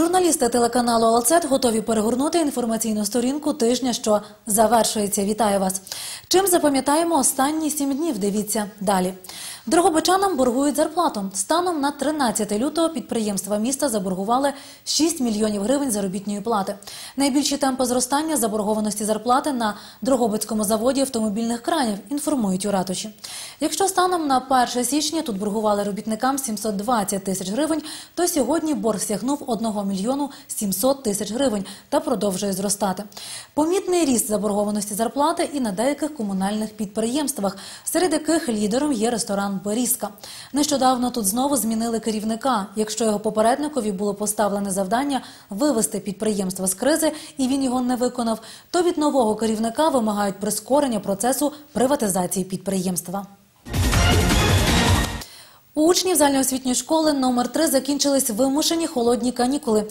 Журналісти телеканалу «Алцет» готові перегорнути інформаційну сторінку тижня, що завершується. Вітаю вас. Чим запам'ятаємо останні сім днів? Дивіться далі. Дрогобичанам боргують зарплату. Станом на 13 лютого підприємства міста заборгували 6 мільйонів гривень заробітної плати. Найбільші темпи зростання заборгованості зарплати на Дрогобицькому заводі автомобільних кранів, інформують у ратуші. Якщо станом на 1 січня тут боргували робітникам 720 тисяч гривень, то сьогодні борг сягнув 1 мільйону 700 тисяч гривень та продовжує зростати. Помітний ріст заборгованості зарплати і на деяких комунальних підприємствах, серед яких лідером є ресторан Берізка. Нещодавно тут знову змінили керівника. Якщо його попередникові було поставлене завдання вивести підприємство з кризи, і він його не виконав, то від нового керівника вимагають прискорення процесу приватизації підприємства. У учнів загальноосвітньої школи номер 3 закінчились вимушені холодні канікули.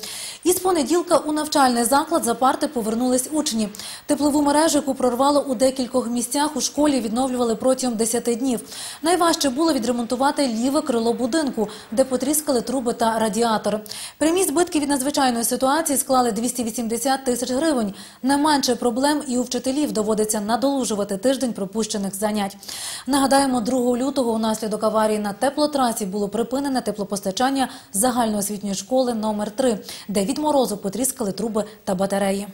Із понеділка у навчальний заклад за парти повернулись учні. Теплову мережу, яку прорвало у декількох місцях, у школі відновлювали протягом 10 днів. Найважче було відремонтувати ліве крило будинку, де потріскали труби та радіатори. Прямі збитки від надзвичайної ситуації склали 280 тисяч гривень. Не менше проблем і у вчителів доводиться надолужувати тиждень пропущених занять. Нагадаємо, 2 лютого унаслідок аварії на теплотрасі було припинене теплопостачання загальноосвітньої школи номер 3 де від морозу потріскали труби та батареї.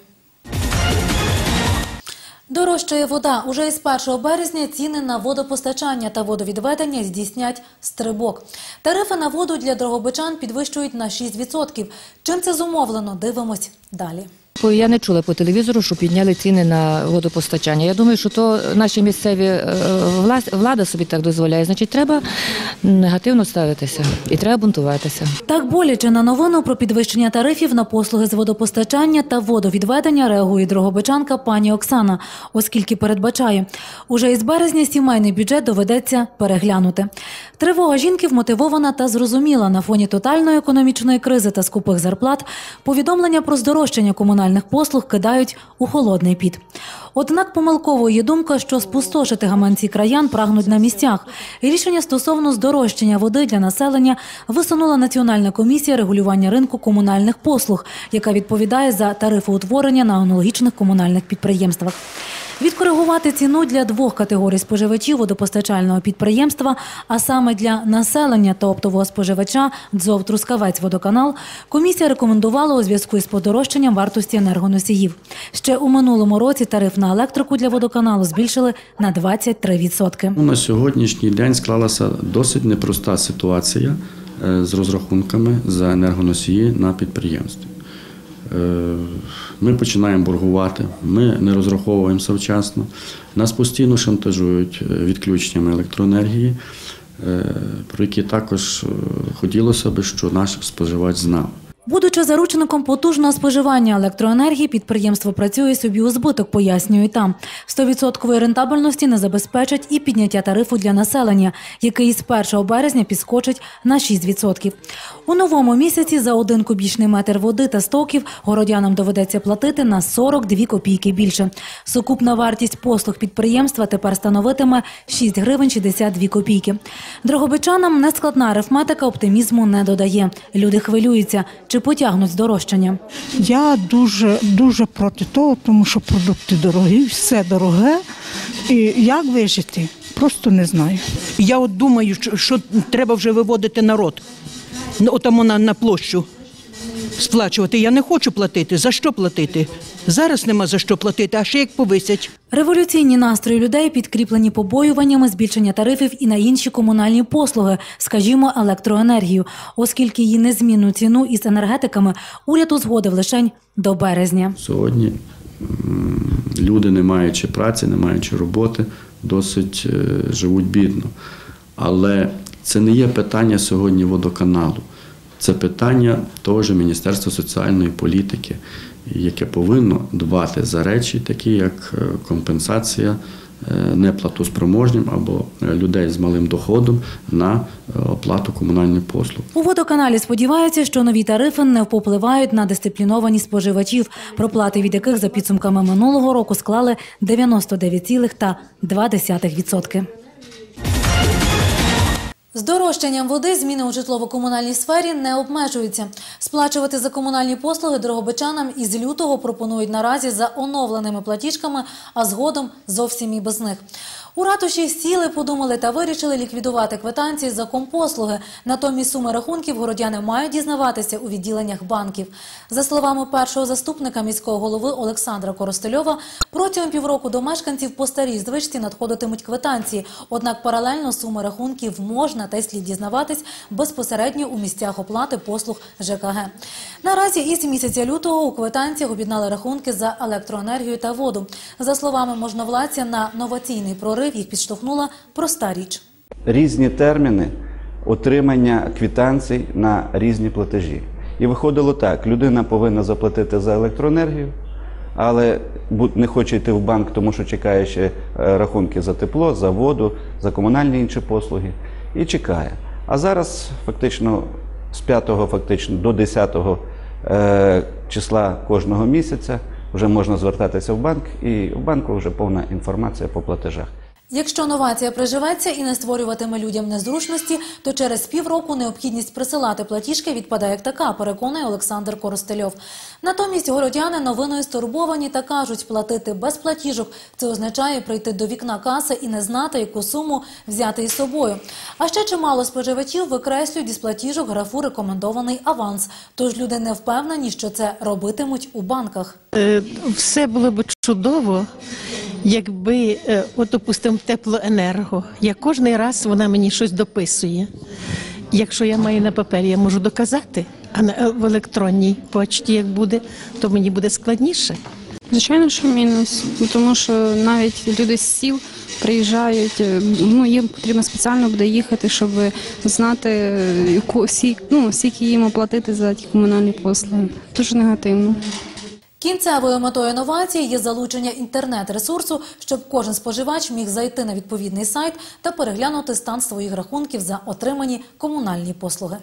Дорожчає вода. Уже із 1 березня ціни на водопостачання та водовідведення здійснять стрибок. Тарифи на воду для дрогобичан підвищують на 6%. Чим це зумовлено? Дивимось далі. Я не чула по телевізору, що підняли ціни на водопостачання. Я думаю, що то наші місцеві е, влада собі так дозволяє. Значить, треба негативно ставитися і треба бунтуватися. Так боляче на новину про підвищення тарифів на послуги з водопостачання та водовідведення реагує дрогобичанка пані Оксана, оскільки передбачає, уже із березня сімейний бюджет доведеться переглянути. Тривога жінки вмотивована та зрозуміла на фоні тотальної економічної кризи та скупих зарплат. Повідомлення про здорожчання комунальних послуг кидають у холодний піт. Однак помилково є думка, що спустошити гаманці краян прагнуть на місцях. Рішення стосовно здорожчання води для населення висунула Національна комісія регулювання ринку комунальних послуг, яка відповідає за тарифоутворення на аналогічних комунальних підприємствах. Відкоригувати ціну для двох категорій споживачів водопостачального підприємства, а саме для населення та оптового споживача ДЗОВ «Трускавець водоканал, комісія рекомендувала у зв'язку із подорожчанням вартості енергоносіїв. Ще у минулому році тариф на електрику для водоканалу збільшили на 23%. Ну, На сьогоднішній день склалася досить непроста ситуація е, з розрахунками за енергоносії на підприємстві. Ми починаємо боргувати, ми не розраховуємося вчасно. Нас постійно шантажують е, відключеннями електроенергії, е, про які також е, хотілося б, що наш споживач знав. Будучи заручником потужного споживання електроенергії, підприємство працює собі у збиток, пояснюють там. 100% рентабельності не забезпечить і підняття тарифу для населення, який з 1 березня підскочить на 6%. У новому місяці за один кубічний метр води та стоків городянам доведеться платити на 42 копійки більше. Сукупна вартість послуг підприємства тепер становитиме 6 гривень 62 копійки. Дрогобичанам нескладна арифметика оптимізму не додає. Люди хвилюються, чи потягнуть здорожчання. Я дуже дуже проти того, тому що продукти дорогі, все дороге. І як вижити? Просто не знаю. Я от думаю, що- що треба вже виводити народ. Ну, Отамо на, на площу сплачувати. Я не хочу платити. За що платити? Зараз нема за що платити, а ще як повисять. Революційні настрої людей підкріплені побоюваннями збільшення тарифів і на інші комунальні послуги, скажімо, електроенергію, оскільки її незмінну ціну із енергетиками уряд узгодив лише до березня. Сьогодні люди, не маючи праці, не маючи роботи, досить е, живуть бідно. Але це не є питання сьогодні водоканалу. Це питання того ж Міністерства соціальної політики, яке повинно дбати за речі, такі як е, компенсація е, неплатоспроможнім або е, людей з малим доходом на оплату комунальних послуг. У водоканалі сподіваються, що нові тарифи не впливають на дисципліновані споживачів, проплати від яких за підсумками минулого року склали 99,2%. З дорожчанням води зміни у житлово-комунальній сфері не обмежуються. Сплачувати за комунальні послуги дрогобичанам із лютого пропонують наразі за оновленими платіжками, а згодом зовсім і без них. У ратуші сіли, подумали та вирішили ліквідувати квитанції за компослуги. Натомість суми рахунків городяни мають дізнаватися у відділеннях банків. За словами першого заступника міського голови Олександра Коростельова, протягом півроку до мешканців по старій звичці надходитимуть квитанції. Однак паралельно суми рахунків можна та й слід дізнаватись безпосередньо у місцях оплати послуг ЖКГ. Наразі із місяця лютого у квитанціях об'єднали рахунки за електроенергію та воду. За словами можновладця, на новаційний прорив їх підштовхнула проста річ. різні терміни отримання квитанцій на різні платежі. І виходило так: людина повинна заплатити за електроенергію, але не хоче йти в банк, тому що чекає ще е, рахунки за тепло, за воду, за комунальні інші послуги, і чекає. А зараз фактично з 5 фактично до 10 е, числа кожного місяця вже можна звертатися в банк, і в банку вже повна інформація по платежах. Якщо новація приживеться і не створюватиме людям незручності, то через півроку необхідність присилати платіжки відпадає як така, переконує Олександр Коростельов. Натомість городяни новиною стурбовані та кажуть, платити без платіжок – це означає прийти до вікна каси і не знати, яку суму взяти із собою. А ще чимало споживачів викреслюють із платіжок графу «Рекомендований аванс». Тож люди не впевнені, що це робитимуть у банках. Е, Все було б чудово, якби, е, от, допустимо, теплоенерго. Я кожен раз вона мені щось дописує. Якщо я маю на папері, я можу доказати, а на е, в електронній почті, як буде, то мені буде складніше. Звичайно, що мінус, Ну, тому що навіть люди з сіл приїжджають. е, Ну їм потрібно спеціально буде їхати, щоб знати, яку ну, скільки їм оплатити за ті комунальні послуги. Дуже негативно. Кінцевою метою новації є залучення інтернет-ресурсу, щоб кожен споживач міг зайти на відповідний сайт та переглянути стан своїх рахунків за отримані комунальні послуги.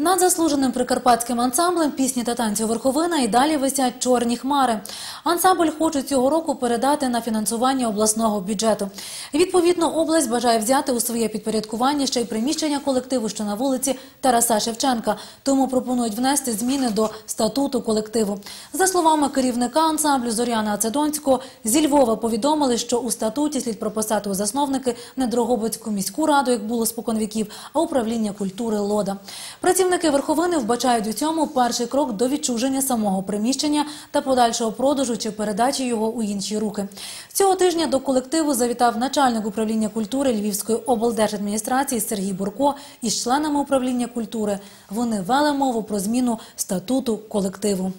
Над заслуженим прикарпатським ансамблем пісні та танцю верховина і далі висять чорні хмари. Ансамбль хочуть цього року передати на фінансування обласного бюджету. Відповідно, область бажає взяти у своє підпорядкування ще й приміщення колективу, що на вулиці Тараса Шевченка. Тому пропонують внести зміни до статуту колективу. За словами керівника ансамблю Зоряна Ацедонського, зі Львова повідомили, що у статуті слід прописати у засновники не Дрогобицьку міську раду, як було споконвіків, а управління культури Лода. Працівники верховини вбачають у цьому перший крок до відчуження самого приміщення та подальшого продажу чи передачі його у інші руки. Цього тижня до колективу завітав начальник управління культури Львівської облдержадміністрації Сергій Бурко із членами управління культури. Вони вели мову про зміну статуту колективу.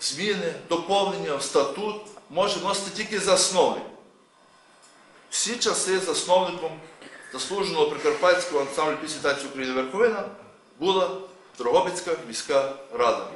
зміни, доповнення в статут може вносити тільки засновник. Всі часи засновником заслуженого прикарпатського ансамблю танців України Верховина була Дрогобицька міська рада.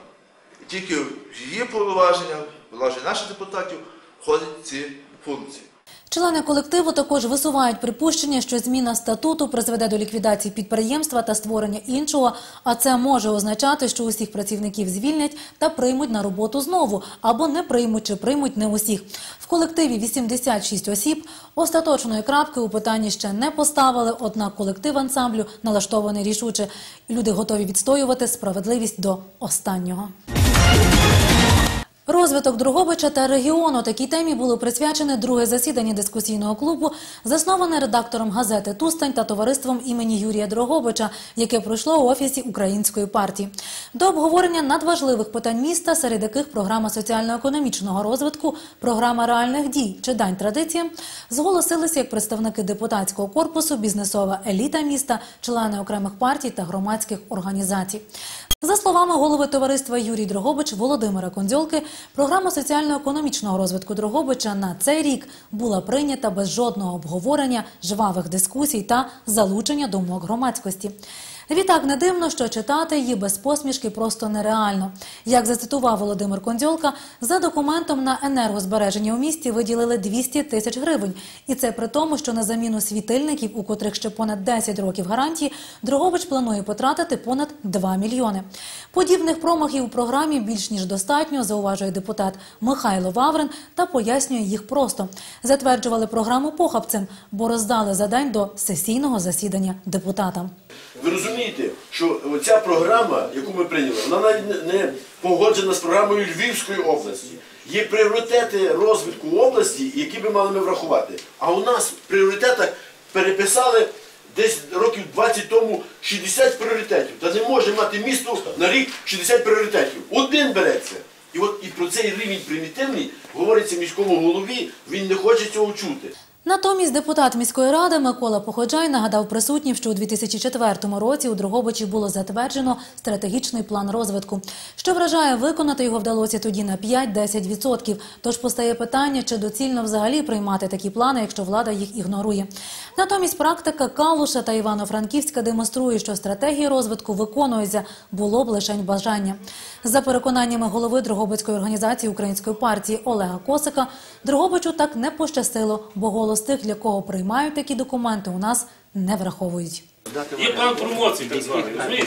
І тільки в її повноваження, повноваження наших депутатів, входять ці функції. Члени колективу також висувають припущення, що зміна статуту призведе до ліквідації підприємства та створення іншого, а це може означати, що усіх працівників звільнять та приймуть на роботу знову, або не приймуть чи приймуть не усіх. В колективі 86 осіб. Остаточної крапки у питанні ще не поставили, однак колектив ансамблю налаштований рішуче. Люди готові відстоювати справедливість до останнього. Розвиток Другобича та регіону такій темі було присвячене друге засідання дискусійного клубу, засноване редактором газети Тустань та товариством імені Юрія Дрогобича, яке пройшло у офісі Української партії. До обговорення надважливих питань міста, серед яких програма соціально-економічного розвитку, програма реальних дій чи дань традиціям, зголосилися як представники депутатського корпусу, бізнесова еліта міста, члени окремих партій та громадських організацій. За словами голови товариства Юрій Дрогобич Володимира Кондзьолки, програма соціально-економічного розвитку Дрогобича на цей рік була прийнята без жодного обговорення, жвавих дискусій та залучення думок громадськості. Відтак не дивно, що читати її без посмішки просто нереально. Як зацитував Володимир Кондзьолка, за документом на енергозбереження у місті виділили 200 тисяч гривень. І це при тому, що на заміну світильників, у котрих ще понад 10 років гарантії, Дрогобич планує потратити понад 2 мільйони. Подібних промахів у програмі більш ніж достатньо, зауважує депутат Михайло Ваврин та пояснює їх просто. Затверджували програму похабцем, бо роздали за день до сесійного засідання депутатам. Ви розумієте, що ця програма, яку ми прийняли, вона навіть не погоджена з програмою Львівської області. Є пріоритети розвитку області, які би мали ми врахувати. А у нас в пріоритетах переписали десь років 20 тому 60 пріоритетів. Та не може мати місто на рік 60 пріоритетів. Один береться. І от і про цей рівень примітивний говориться міському голові, він не хоче цього чути. Натомість депутат міської ради Микола Походжай нагадав присутнім, що у 2004 році у Дрогобичі було затверджено стратегічний план розвитку. Що вражає, виконати його вдалося тоді на 5-10%. Тож постає питання, чи доцільно взагалі приймати такі плани, якщо влада їх ігнорує. Натомість практика Калуша та Івано-Франківська демонструє, що стратегії розвитку виконуються, було б лишень бажання. За переконаннями голови Дрогобицької організації Української партії Олега Косика, Дрогобичу так не пощастило, бо голос тих, для кого приймають такі документи, у нас не враховують. Є план промоції, так званий?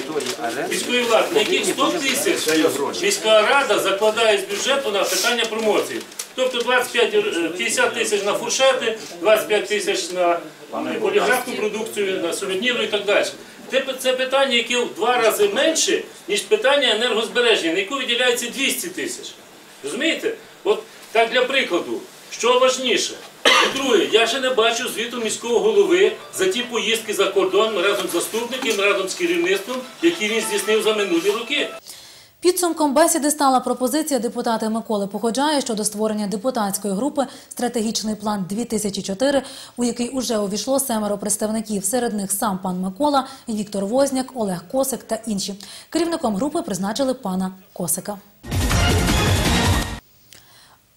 Міської влади, на яких 100 тисяч міська рада закладає з бюджету на питання промоції. Тобто 25, е, 50 тисяч на фуршети, 25 тисяч на е, поліграфну продукцію, на сувенірну і так далі. Це питання, яке в два рази менше, ніж питання енергозбереження, на яку виділяється 200 тисяч. Розумієте? От так для прикладу, що важніше? І друге, я ще не бачу звіту міського голови за ті поїздки за кордон разом з заступником, разом з керівництвом, які він здійснив за минулі роки. Підсумком бесіди стала пропозиція депутата Миколи Походжая щодо створення депутатської групи «Стратегічний план 2004», у який уже увійшло семеро представників. Серед них сам пан Микола, Віктор Возняк, Олег Косик та інші. Керівником групи призначили пана Косика.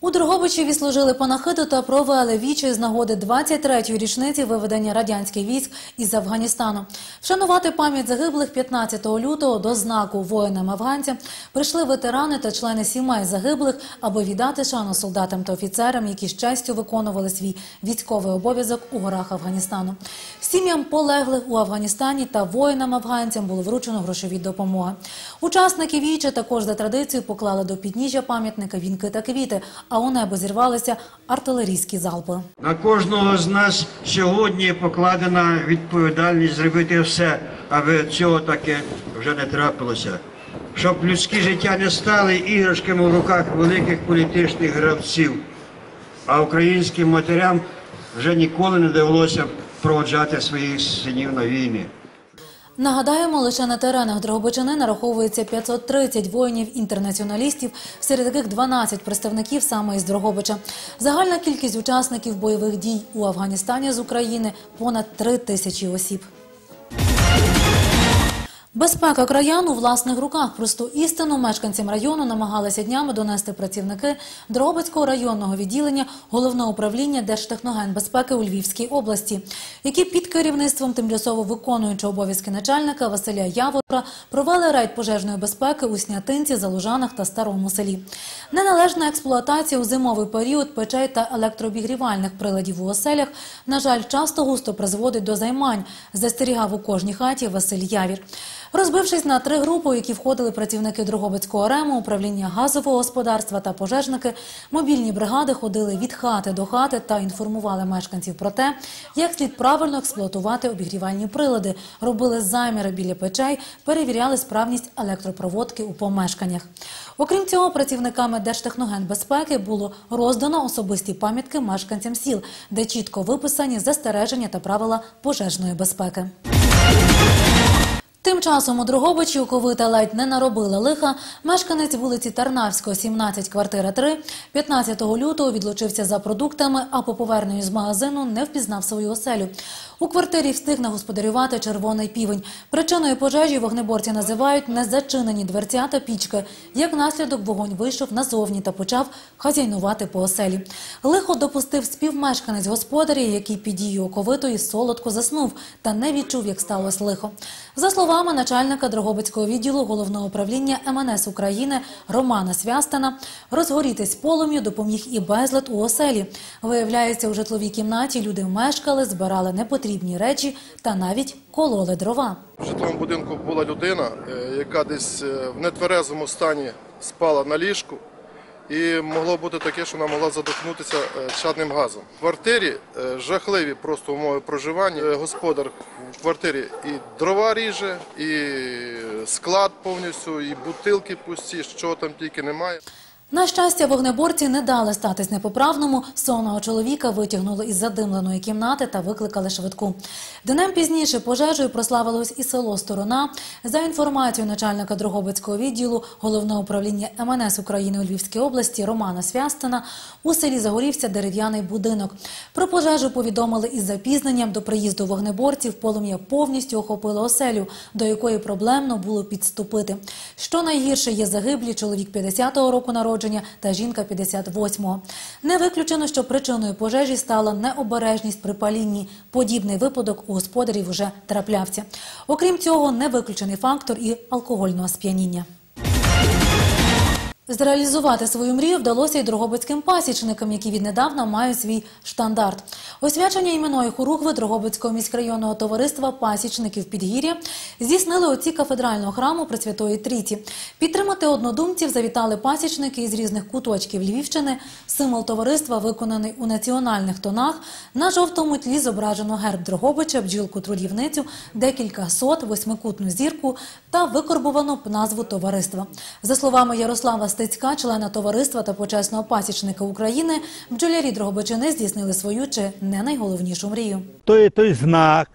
У Дрогобичі відслужили панахиду та провели вічі з нагоди 23-ї річниці виведення радянських військ із Афганістану. Вшанувати пам'ять загиблих 15 лютого до знаку воїнам-афганцям прийшли ветерани та члени сімей загиблих, аби віддати шану солдатам та офіцерам, які з честю виконували свій військовий обов'язок у горах Афганістану. Сім'ям полеглих у Афганістані та воїнам-афганцям було вручено грошові допомоги. Учасники віча також за традицією поклали до підніжжя пам'ятника вінки та квіти, а у небо зірвалися артилерійські залпи. На кожного з нас сьогодні покладена відповідальність зробити все, аби цього таке вже не трапилося. Щоб людські життя не стали іграшками в руках великих політичних гравців, а українським матерям вже ніколи не довелося проводжати своїх синів на війни. Нагадаємо, лише на теренах Дрогобичини нараховується 530 воїнів-інтернаціоналістів, серед яких 12 представників саме із Дрогобича. Загальна кількість учасників бойових дій у Афганістані з України понад 3 тисячі осіб. Безпека краян у власних руках. Просту істину мешканцям району намагалися днями донести працівники Дрогобицького районного відділення головного управління Держтехногенбезпеки у Львівській області, які під керівництвом тимчасово виконуючого обов'язки начальника Василя Явора провели рейд пожежної безпеки у Снятинці, Залужанах та Старому селі. Неналежна експлуатація у зимовий період печей та електрообігрівальних приладів у оселях, на жаль, часто густо призводить до займань, застерігав у кожній хаті Василь Явір. Розбившись на три групи, у які входили працівники Дрогобицького РЕМу, управління газового господарства та пожежники, мобільні бригади ходили від хати до хати та інформували мешканців про те, як слід правильно експлуатувати обігрівальні прилади, робили заміри біля печей, перевіряли справність електропроводки у помешканнях. Окрім цього, працівниками Держтехногенбезпеки було роздано особисті пам'ятки мешканцям сіл, де чітко виписані застереження та правила пожежної безпеки. Тим часом у Дрогобичі оковита ледь не наробила лиха. Мешканець вулиці Тарнавського, 17, квартира 3, 15 лютого відлучився за продуктами, а по поверненню з магазину не впізнав свою оселю. У квартирі встиг нагосподарювати червоний півень. Причиною пожежі вогнеборці називають незачинені дверця та пічки. Як наслідок вогонь вийшов назовні та почав хазяйнувати по оселі. Лихо допустив співмешканець господаря, який під дією оковитої солодко заснув та не відчув, як сталося лихо. За словами начальника Дрогобицького відділу головного управління МНС України Романа Свястана, розгорітись полум'ю допоміг і безлад у оселі. Виявляється, у житловій кімнаті люди мешкали, збирали непотрібні речі та навіть кололи дрова. В житловому будинку була людина, е, яка десь е, в нетверезому стані спала на ліжку. І могло бути таке, що вона могла задохнутися е, чадним газом. В квартирі жахливі просто умови проживання. Господар в квартирі і дрова ріже, і склад повністю, і бутилки пусті, що там тільки немає. На щастя, вогнеборці не дали статись непоправному. Сонного чоловіка витягнули із задимленої кімнати та викликали швидку. Днем пізніше пожежею прославилось і село Сторона. За інформацією начальника Дрогобицького відділу головного управління МНС України у Львівській області Романа Свястина, у селі загорівся дерев'яний будинок. Про пожежу повідомили із запізненням до приїзду вогнеборців. Полум'я повністю охопило оселю, до якої проблемно було підступити. Що найгірше є загиблі чоловік 50-го року народження та жінка 58-го. Не виключено, що причиною пожежі стала необережність при палінні. Подібний випадок у господарів уже траплявся. Окрім цього, не виключений фактор і алкогольного сп'яніння. Зреалізувати свою мрію вдалося й дрогобицьким пасічникам, які віднедавна мають свій штандарт. Освячення іменної хоругви Дрогобицького міськрайонного товариства пасічників Підгір'я здійснили отці кафедрального храму Пресвятої Трійці. Підтримати однодумців завітали пасічники із різних куточків Львівщини. Символ товариства виконаний у національних тонах. На жовтому тлі зображено герб Дрогобича, бджілку трудівницю, декілька сот, восьмикутну зірку та викорбовану назву товариства. За словами Ярослава Стецька, члена товариства та почесного пасічника України, бджолярі Дрогобичини здійснили свою чи не найголовнішу мрію. То є той знак,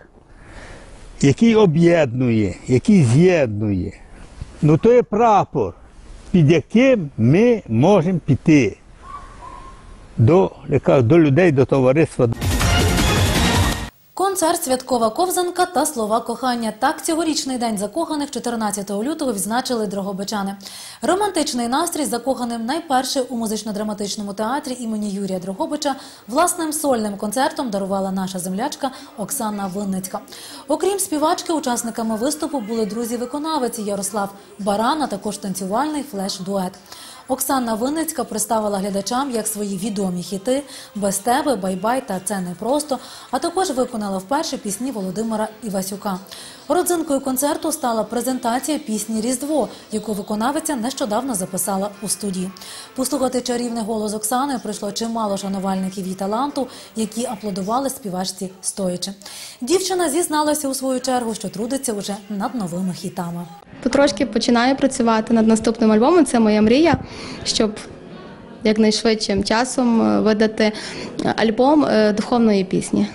який об'єднує, який з'єднує. Ну то є прапор, під яким ми можемо піти до, до людей, до товариства. Концерт Святкова ковзанка та слова кохання. Так цьогорічний день закоханих 14 лютого відзначили дрогобичани. Романтичний настрій закоханим найперше у музично-драматичному театрі імені Юрія Дрогобича власним сольним концертом дарувала наша землячка Оксана Винницька. Окрім співачки, учасниками виступу були друзі-виконавиці Ярослав Баран, а також танцювальний флеш-дует. Оксана Винницька представила глядачам як свої відомі хіти без тебе, бай-бай та це непросто, а також виконала вперше пісні Володимира Івасюка. Родзинкою концерту стала презентація пісні Різдво, яку виконавиця нещодавно записала у студії. Послухати чарівний голос Оксани прийшло чимало шанувальників її таланту, які аплодували співачці стоячи. Дівчина зізналася у свою чергу, що трудиться уже над новими хітами. Потрошки починаю працювати над наступним альбомом. Це моя мрія, щоб якнайшвидшим часом е, видати альбом е, духовної пісні.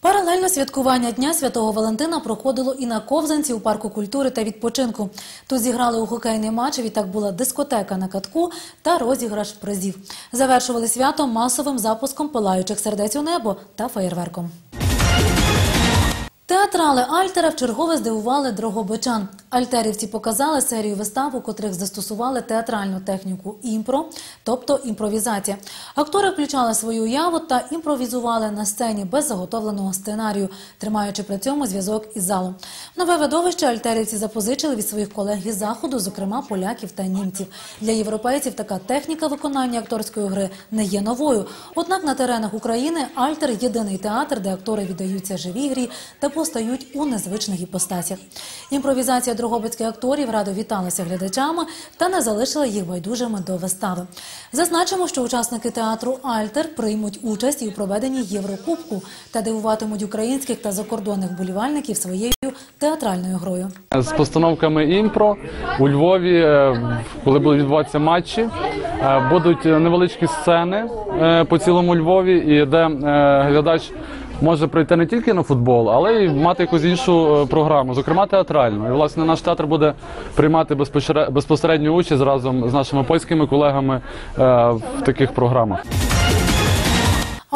Паралельно святкування Дня Святого Валентина проходило і на Ковзанці у парку культури та відпочинку. Тут зіграли у хокейний матч, відтак була дискотека на катку та розіграш призів. Завершували свято масовим запуском палаючих сердець у небо та феєрверком. Театрали Альтера вчергове здивували дрогобичан. Альтерівці показали серію вистав, у котрих застосували театральну техніку імпро, тобто імпровізація. Актори включали свою уяву та імпровізували на сцені без заготовленого сценарію, тримаючи при цьому зв'язок із залом. Нове видовище альтерівці запозичили від своїх колег із заходу, зокрема поляків та німців. Для європейців така техніка виконання акторської гри не є новою. Однак на теренах України Альтер єдиний театр, де актори віддаються живій грі та постають у незвичних іпостасях. Імпровізація дрогобицьких акторів радо віталася глядачами та не залишила їх байдужими до вистави. Зазначимо, що учасники театру Альтер приймуть участь і у проведенні Єврокубку та дивуватимуть українських та закордонних болівальників своєю театральною грою. з постановками імпро у Львові, е, коли будуть відбуватися матчі, е, будуть невеличкі сцени е, по цілому Львові, і де е, глядач може прийти не тільки на футбол, але й мати якусь іншу е, програму, зокрема театральну. І власне наш театр буде приймати безпосере- безпосередню участь разом з нашими польськими колегами е, в таких програмах.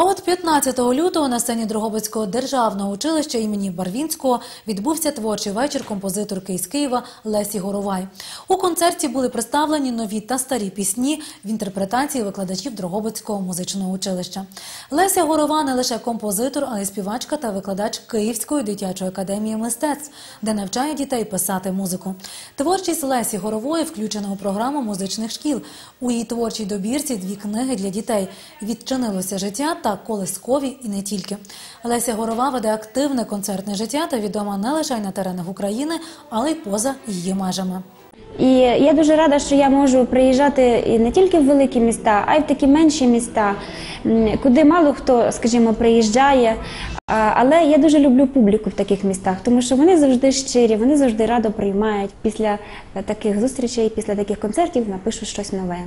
А А от 15 лютого на сцені Дрогобицького державного училища імені Барвінського відбувся творчий вечір композиторки із Києва Лесі Горовай. У концерті були представлені нові та старі пісні в інтерпретації викладачів Дрогобицького музичного училища. Леся Горова не лише композитор, але й співачка та викладач Київської дитячої академії мистецтв, де навчає дітей писати музику. Творчість Лесі Горової включена у програму музичних шкіл. У її творчій добірці дві книги для дітей відчинилося життя та колискові і не тільки. Леся Горова веде активне концертне життя та відома не лише на теренах України, але й поза її межами. І я дуже рада, що я можу приїжджати не тільки в великі міста, а й в такі менші міста, куди мало хто, скажімо, приїжджає. Але я дуже люблю публіку в таких містах, тому що вони завжди щирі, вони завжди радо приймають після е, таких зустрічей, після таких концертів напишуть щось нове.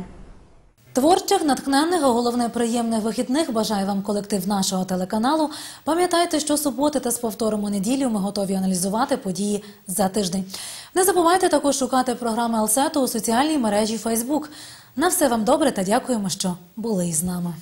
Творчих, натхненних, а головне приємних вихідних бажає вам колектив нашого телеканалу. Пам'ятайте, що суботи та з повтором у неділю ми готові аналізувати події за тиждень. Не забувайте також шукати програми Алсету у соціальній мережі Фейсбук. На все вам добре та дякуємо, що були із нами.